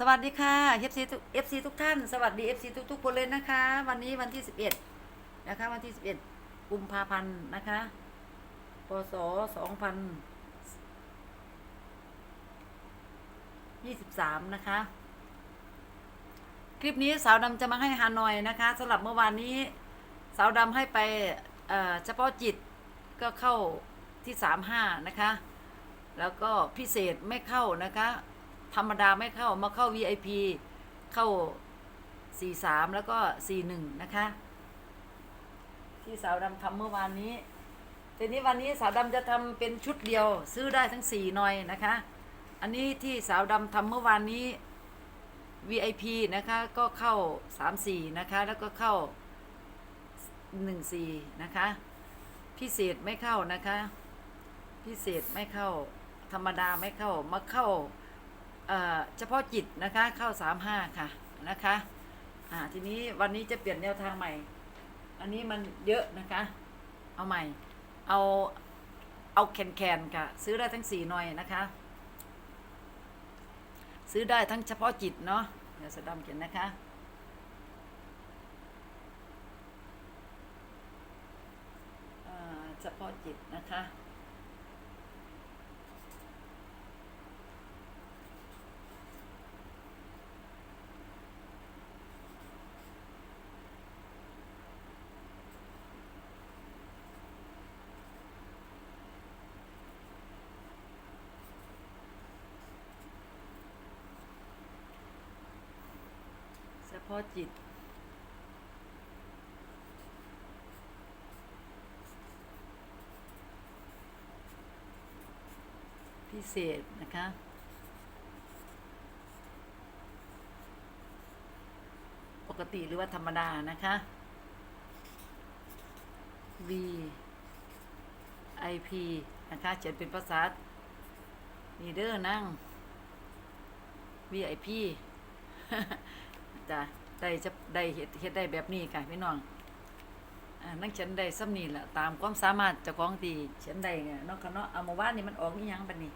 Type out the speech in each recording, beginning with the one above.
สวัสดีค่ะ FC ทุก FC ทุกท่าน สวัสดี FC ทุกทุกๆคนเลยนะคะ วันนี้วันที่ 11 นะคะ วันที่ 11 กุมภาพันธ์นะคะพศ2023 นะคะ คลิปนี้สาวดำจะมาให้ฮานอยนะคะสำหรับเมื่อวานนี้ สาวดำให้ไปอ่อเฉพาะจิตก็เข้าที่ 35 นะคะ แล้วก็พิเศษไม่เข้านะคะ ธรรมดาไม่เข้ามาเข้า VIP เข้า 43 แล้วก็ 41 นะคะ ที่สาวดำทำเมื่อวานนี้ทีนี้วันนี้สาวดำจะทำเป็นชุดเดียว ซื้อได้ทั้ง 4 หน่อยนะคะ อันนี้ที่สาวดำทำเมื่อวานนี้ VIP นะคะก็เข้า 34 นะคะ แล้วก็เข้า 14 นะคะ พิเศษไม่เข้านะคะ พิเศษไม่เข้า ธรรมดาไม่เข้ามาเข้า เฉพาะจิตนะคะเข้า35ค่ะนะคะอ่าทีนี้วันนี้จะเปลี่ยนแนวทางใหม่ อันนี้มันเยอะนะคะ เอาใหม่ เอาเอาแคนแคนค่ะ ซื้อได้ทั้งสี่หน่อยนะคะ ซื้อได้ทั้งเฉพาะจิตเนาะเดี๋ยวสะดำเขียนนะคะเฉพาะจิตนะคะาะจิต พิเศษนะคะปกติหรือว่าธรรมดานะคะ V I P นะคะเขียนเป็นภาษานีเดอร์นั่ง V I P จ้ะ ได้จะได้เฮ็ดเฮ็ดได้แบบนี้ค่ะพี่น้องอ่านั่งเขียนได้ซ้ำนี่แหละตามความสามารถเจ้าของดีเขียนได้เนาะคะเนาะเอามาว่านี่มันออกนี่ยังบัดนี้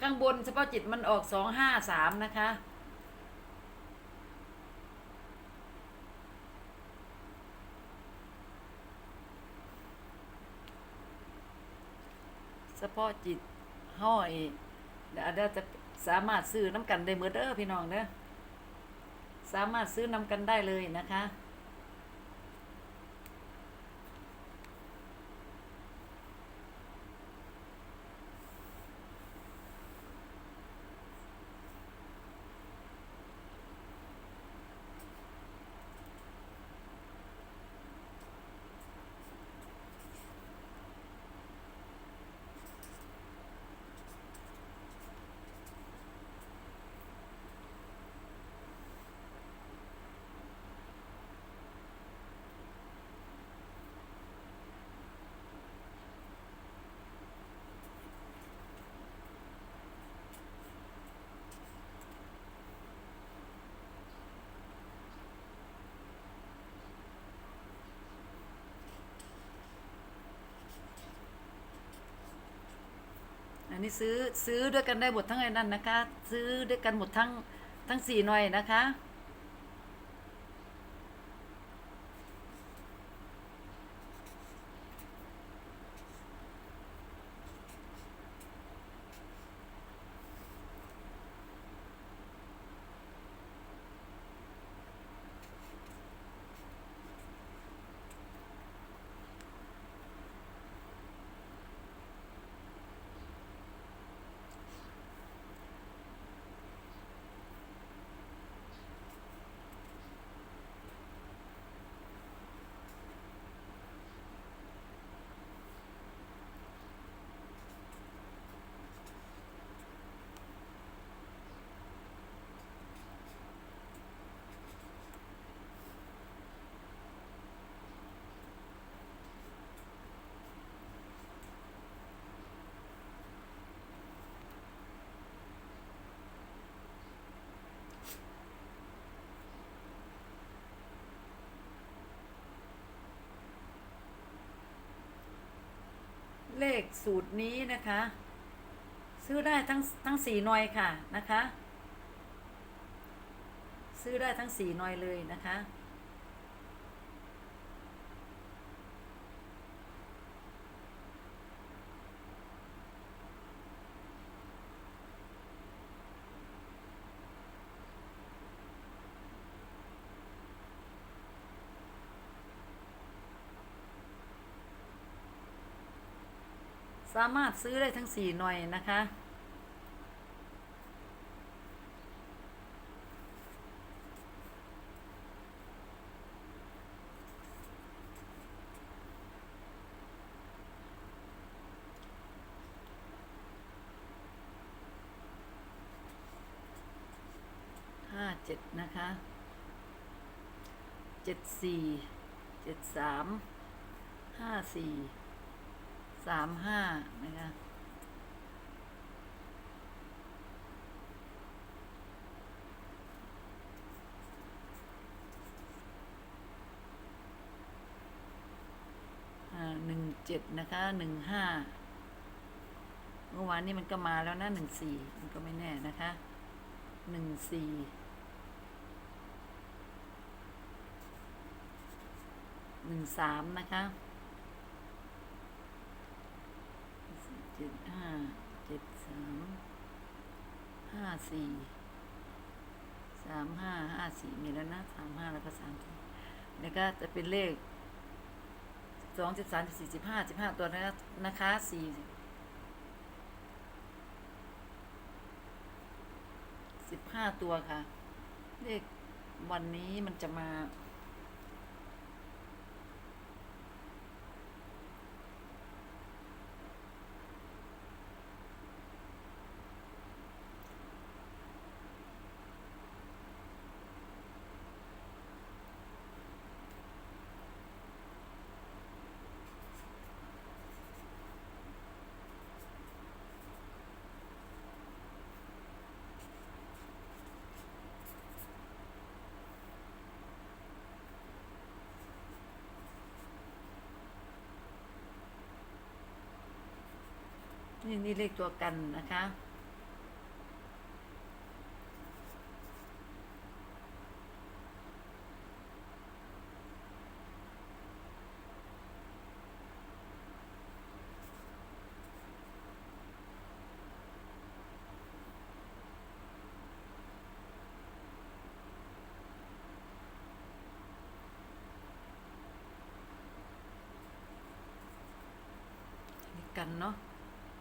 ข้างบนเฉพาะจิตมันออกสองห้าสามนะคะเฉพาะจิตห้อยเดี๋ยวเดี๋ยวจะ สามารถซื้อน้ำกันได้เมื่อเด้อพี่น้องเด้อสามารถซื้อน้ำกันได้เลยนะคะ นี่ซื้อซื้อด้วยกันได้หมดทั้งไอ้นั่นนะคะ ซื้อด้วยกันหมดทั้งทั้งสี่หน่วยนะคะ เลขสูตรนี้นะคะ ซื้อได้ทั้งทั้งสี่หน่วยค่ะนะคะ ซื้อได้ทั้งสี่หน่วยเลยนะคะ สามารถซื้อได้ทั้งสี่หน่วยนะคะห้าเจ็ดนะคะเจ็ดสี่เจ็ดสามห้าสี่ สามห้านะคะหนึ่งเจ็ดนะคะหนึ่งห้าเมื่อวานนี้มันก็มาแล้วนะหนึ่งสี่มันก็ไม่แน่นะคะหนึ่งสี่หนึ่งสามนะคะ เจ็ดห้าเจ็ดสามห้าสี่สามห้าห้าสี่มีแล้วนะสามห้าแล้วก็สามสี่แล้วก็จะเป็นเลขสองสิบสามสิบสี่สิบห้าสิบห้าตัวนะคะนะคะสี่สิบห้าตัวค่ะ เลขวันนี้มันจะมา นี่นี่เลขตัวกันนะคะ กันเนาะ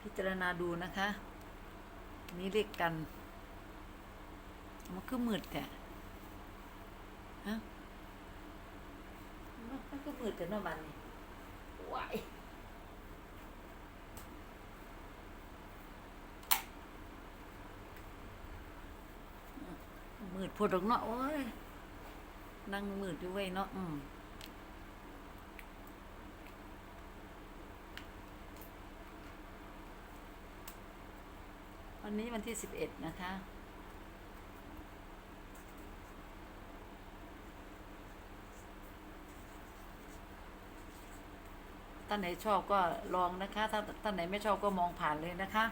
พิจารณาดูนะคะ นี่เลขกัน มันคือมืดแต่ฮะมันก็มืดแต่นอบันนี่ว้ายมืดพดดอกเนาะโอ้ยนั่งมืดอยู่เว้ยเนาะอืม วันนี้วันที่สิบเอ็ดนะคะ ท่านไหนชอบก็ลองนะคะ ถ้าท่านไหนไม่ชอบก็มองผ่านเลยนะคะ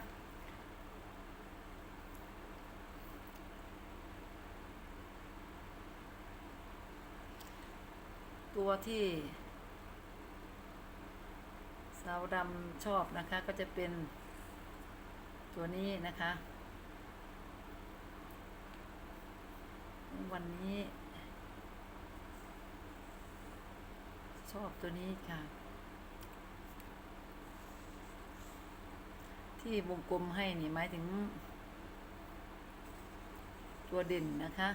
ตัวที่สาวดำชอบนะคะก็จะเป็น ตัวนี้นะคะ วันนี้ ชอบตัวนี้ค่ะ ที่วงกลมให้นี่หมายถึง ตัวเด่นนะคะ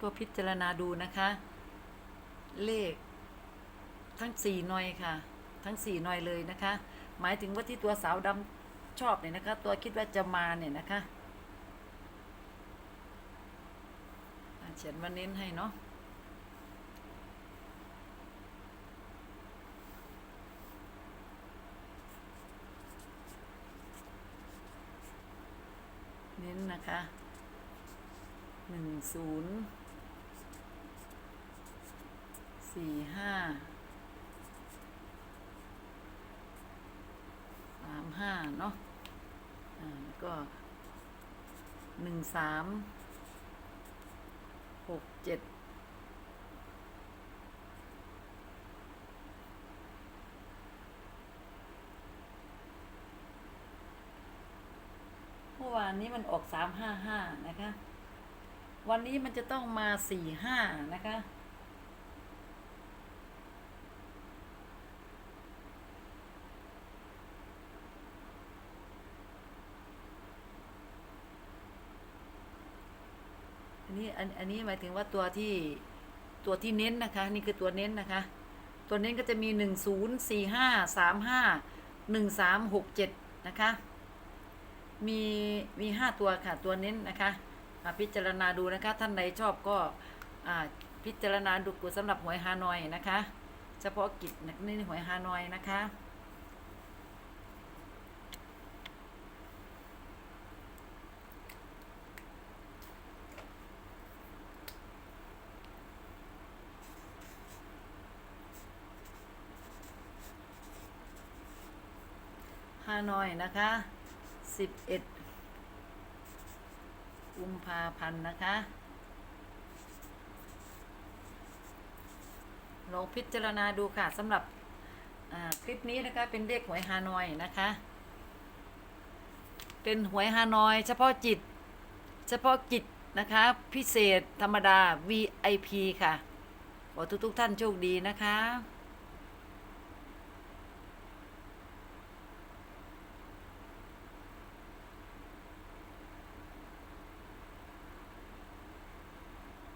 ก็พิจารณาดูนะคะ เลขทั้งสี่หน่วยค่ะ ทั้งสี่หน่วยเลยนะคะ หมายถึงว่าที่ตัวสาวดำชอบเนี่ยนะคะ ตัวคิดว่าจะมาเนี่ยนะคะเขียนมาเน้นให้เนาะเน้นนะคะหนึ่งศูนย์ สี่ห้าสามห้าเนาะอ่าแล้วก็หนึ่งสามหกเจ็ดเมื่อวานนี้มันออกสามห้าห้านะคะ วันนี้มันจะต้องมาสี่ห้านะคะ อันนี้อันอันนี้หมายถึงว่าตัวที่ตัวที่เน้นนะคะ นี่คือตัวเน้นนะคะ ตัวเน้นก็จะมีหนึ่งศูนย์สี่ห้าสามห้าหนึ่งสามหกเจ็ดนะคะ มีมีห้าตัวค่ะ ตัวเน้นนะคะพิจารณาดูนะคะ ท่านใดชอบก็พิจารณาดูกูสำหรับหวยฮานอยนะคะ เฉพาะกิจนี่หวยฮานอยนะคะ ฮานอยนะคะสิบเอ็ดกุมภาพันธ์นะคะลองพิจารณาดูค่ะสำหรับคลิปนี้นะคะเป็นเลขหวยฮานอยนะคะ เป็นหวยฮานอย เฉพาะจิต เฉพาะกิจนะคะ พิเศษธรรมดา VIP ค่ะ ขอทุกๆท่านโชคดีนะคะ